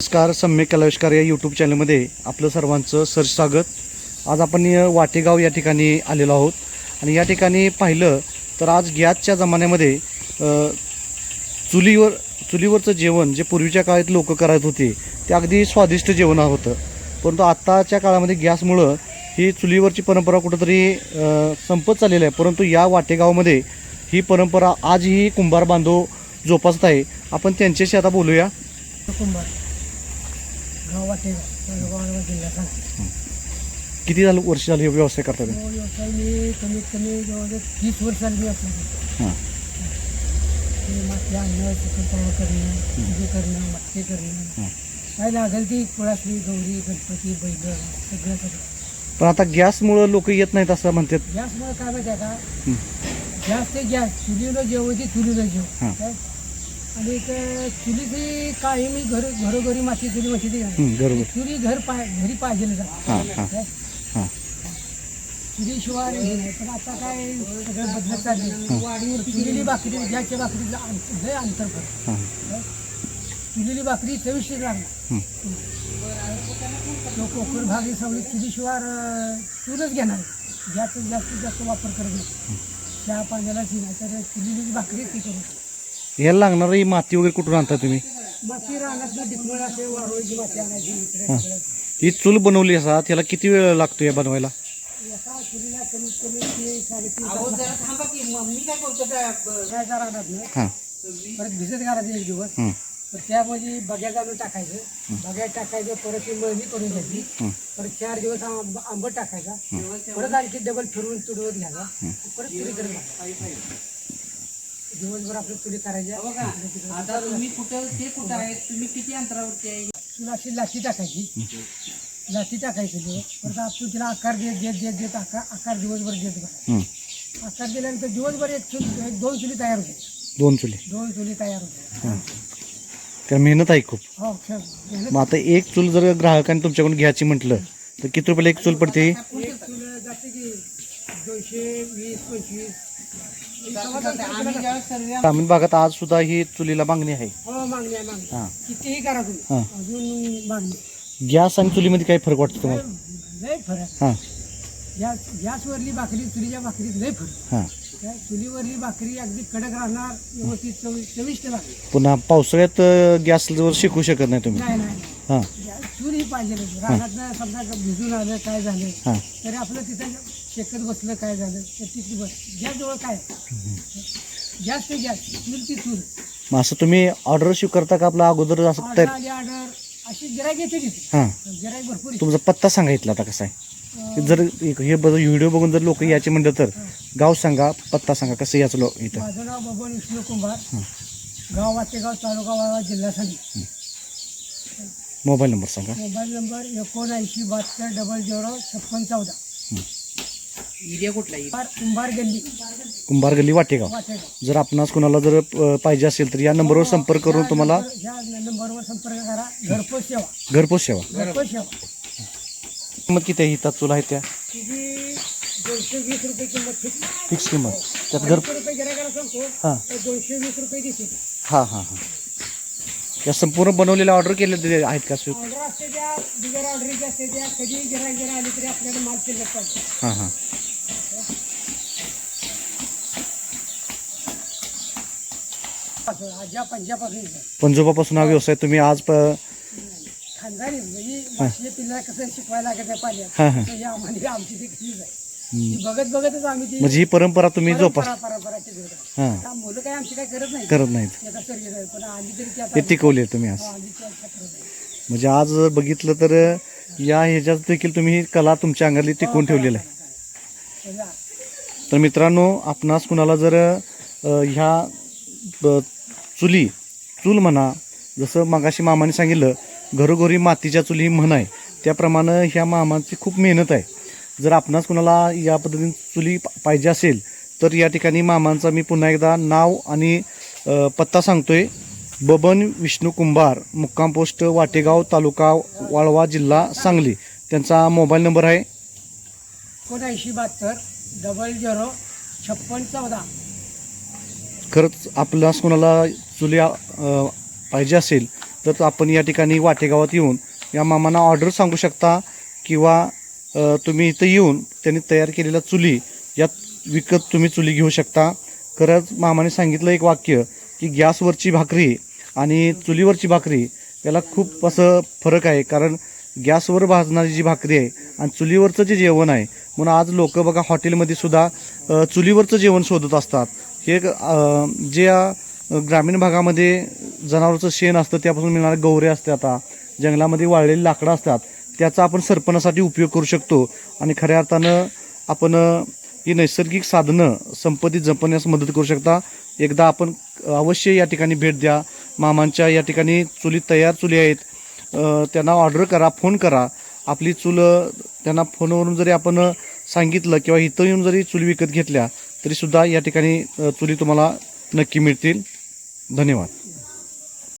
नमस्कार सम्यक कलाविष्कार या यूट्यूब चॅनलमध्ये आपलं सर्वांचं सर स्वागत. आज आपण वाटेगाव या ठिकाणी आलेलो आहोत. आणि या ठिकाणी पाहिलं तर आज गॅसच्या जमान्यामध्ये चुलीवर चुलीवरचं जेवण जे पूर्वीच्या काळात लोक करत होते ते अगदी स्वादिष्ट जेवण होतं. परंतु आत्ताच्या काळामध्ये गॅसमुळं ही चुलीवरची परंपरा कुठंतरी संपत चाललेली आहे. परंतु या वाटेगावमध्ये ही परंपरा आजही कुंभार बांधव जोपासत आहे. आपण त्यांच्याशी आता बोलूया. कुंभार. गाव जिल्हा किती झालं वर्ष झाली हे व्यवसाय करता? तो व्यवसाय मी कमीत कमी जवळजवळ तीस करतो हां ते आणणं चिकन तयार करणं करणं मटके करणं हां. काय लागेल ती कुळासली गौरी गणपती बैल सगळं सगळं पण आता गॅसमुळं लोक येत नाहीत असं म्हणतात गॅसमुळे काय माहिती आहे का हं. गॅस ते गॅस चुलीला जेव ते जेव हां. काय? आणि चुलीची कायमी घर घरोघरी माती चुली माती ती हं, बरोबर. चुली घर पाय घरी पाहिजे हां हां काय हां. चुलीशिवाय हे नाही. पण आता काय सगळं बदलत चालले चुलीली भाकरी गॅसच्या भाकरीला अंत- लय अंतर पडतं हां. चुलीली भाकरी चविष्ट लागणार. तो कोकण भाग ही सगळी चुलीशिवाय अं, चूलच घेणार गॅस जास्तीत जास्त वापर करत नाही. चहा पाण्याला नाही तर चुलीली भाकरी ती करू याला लागणार ही माती वगैरे कुठून आणता तुम्ही? माती हां. ही चूल बनवली असा त्याला किती वेळ लागतो या बनवायला? हां. परत भिजत घालायचं एक दिवस. हं, तर त्यामध्ये बग्या घालून टाकायचं. बग्या टाकायचं परत ती मळणी करून घ्यायची. हं. परत चार दिवस आंब आंबट टाकायचा. परत आणखी डबल फिरवून तुडवत घ्यायचा. परत. दिवसभर आपली चुली करायच्या आता तुम्ही कुठं ते कुठं आहे? तुम्ही किती अंतरावरती आहे? चुला अशी लाठी टाकायची. लाठी टाकायची दिवस परत आपण तिला आकार देत देत देत देत आकार आकार दिवसभर देत हं. आकार दिल्यानंतर दिवसभर एक चूल एक दोन चुली तयार होते. दोन चुली. दोन चुली तयार होते. त्या मेहनत आहे खूप. हो खेळ मेहनत मग आता एक चूल जर ग्राहकांनी तुमच्याकडून घ्यायची म्हटलं तर किती रुपयाला एक चूल पडते? एक चूल जाते की दोनशे वीस पंचवीस. ग्रामीण भागात आज सुद्धा ही चुलीला मागणी आहे. हो मागणी आहे मागणी हां. कितीही करा तुम्ही. हां. अजून मागणी गॅस आणि चुलीमध्ये काय फरक वाटतो तुम्हाला? लय फरक. हां. गॅस गॅसवरली भाकरी चुलीच्या भाकरीत लय फरक. हां. काय चुलीवरली भाकरी अगदी कडक राहणार व्यवस्थित चवि चविष्ट लागते पुन्हा पावसाळ्यात अं, गॅसवर शिकू शकत नाही तुम्ही. नाही नाही. हां. गॅस चूल ही पाहिजे. रानात समजा भिजून आलं काय झालं हां. तरी आपलं तिथं शेकत बसलं काय झालं? तर तिथे बस. गॅसजवळ काय? गॅस ते गॅस चूल ती चूल. मग असं तुम्ही ऑर्डर स्वीकारता का आपला अगोदर असं ऑर्डर तयार आली ऑर्डर. अशी गिरायक येते तिथे. हां. गिरायक भरपूर येते. तुमचा पत्ता सांगितला आता कसा आहे? जर एक हे बघ व्हिडिओ बघून जर लोक याचे म्हणलं तर गाव सांगा पत्ता सांगा कसं याचं लो इथं? माझं नाव बबन विष्णू कुंभार. गाव वाटेगाव तालुका वाळवा जिल्हा सांगली. मोबाईल नंबर सांगा. मोबाईल नंबर एकोणऐंशी बहात्तर डबल झिरो छप्पन चौदा. एरिया कुठला आहे? कुंभार कुंभार गल्ली. कुंभार गल्ली वाटेगाव. वाटेगाव. जर आपणास कुणाला जर अ, पाहिजे असेल तर या नंबरवर संपर्क करून तुम्हाला नंबर- ह्या नंबरवर संपर्क करा. घरपोच सेवा. घरपोच सेवा. घरपोच सेवा. किंमत किती आहे? हितात चुला आहे त्या? तिची दोनशे वीस रुपये किंमत फिक्स फिक्स किंमत. त्यात घर दोनशे रुपये गिरायकाला सांगतो. हां. तर दोनशे वीस रुपये देते. हां हां हां. या संपूर्ण बनवलेल्या ऑर्डर केलेले आहेत का स्वीट ऑर्डर असते त्या बिगर ऑर्डरची असते त्या. कधी गिरायक जर आली तरी आपल्याला माल शिल्लक पाहिजे हां हां. पंजापासून पंजोबापासून हा व्यवसाय तुम्ही आज प खानदारी म्हणजे माशे पिल्ला कसं शिकवायला लागत आहे पाण्यात हां हां. तसं ही आम्हाला आमची ती आहे. हम्म. ती बघत बघतच आम्ही ती म्हणजे ही परंपरा तुम्ही जोपास परंपरा परंपराची जोड आहे. हां. आता मुलं काय आमची काय करत नाही करत नाहीत. त्याचा सर्विस आहे पण आम्ही तरी ते ते आता टिकवले तुम्ही आज. आम्ही आहे. म्हणजे आज जर बघितलं तर या ह्याच्यात देखील तुम्ही ही कला तुमच्या अंगातली टिकवून ठेवलेलं आहे. तर मित्रांनो आपणास कुणाला जर अ, ह्या ब- चुली. चूल म्हणा जसं मगाशी मामाने सांगितलं घरोघरी मातीच्या चुली ही म्हण आहे. त्याप्रमाणे ह्या मामांची खूप मेहनत आहे. जर आपणास कुणाला या पद्धतीने चुली पाहिजे असेल तर या ठिकाणी मामांचा मी पुन्हा एकदा नाव आणि पत्ता पत्ता सांगतोय. बबन विष्णू कुंभार मुक्काम पोस्ट वाटेगाव तालुका वाळवा जिल्हा सांगली. त्यांचा मोबाईल नंबर आहे. एकोणऐंशी बहात्तर डबल झिरो छप्पन चौदा. खरंच आपल्यास कोणाला चुली पाहिजे असेल तर आपण या ठिकाणी वाटेगावात येऊन या मामांना ऑर्डर सांगू शकता किंवा तुम्ही इथं येऊन त्यांनी तयार केलेल्या चुली यात विकत तुम्ही चुली घेऊ शकता. खरंच मामाने सांगितलं एक वाक्य की गॅसवरची भाकरी आणि चुलीवरची भाकरी याला खूप असं फरक आहे. कारण गॅसवर भाजणारी जी भाकरी आहे आणि चुलीवरचं जे जेवण आहे म्हणून आज लोक बघा हॉटेलमध्ये सुद्धा चुलीवरचं जेवण शोधत असतात. हे जे ग्रामीण भागामध्ये जनावरचं शेण असतं त्यापासून मिळणारे गवरे असते आता. जंगलामध्ये वाळलेली लाकडं असतात. त्याचा आपण सरपणासाठी उपयोग करू शकतो. आणि खऱ्या अर्थानं आपण ही नैसर्गिक साधनं संपत्ती जपण्यास मदत करू शकता. एकदा आपण अवश्य या ठिकाणी भेट द्या. मामांच्या या ठिकाणी चुली तयार चुली आहेत. त्यांना ऑर्डर करा फोन करा. आपली चूल त्यांना फोनवरून जरी आपण सांगितलं किंवा इथं येऊन जरी चुली विकत घेतल्या तरीसुद्धा या ठिकाणी अ, चुली तुम्हाला नक्की मिळतील. धन्यवाद.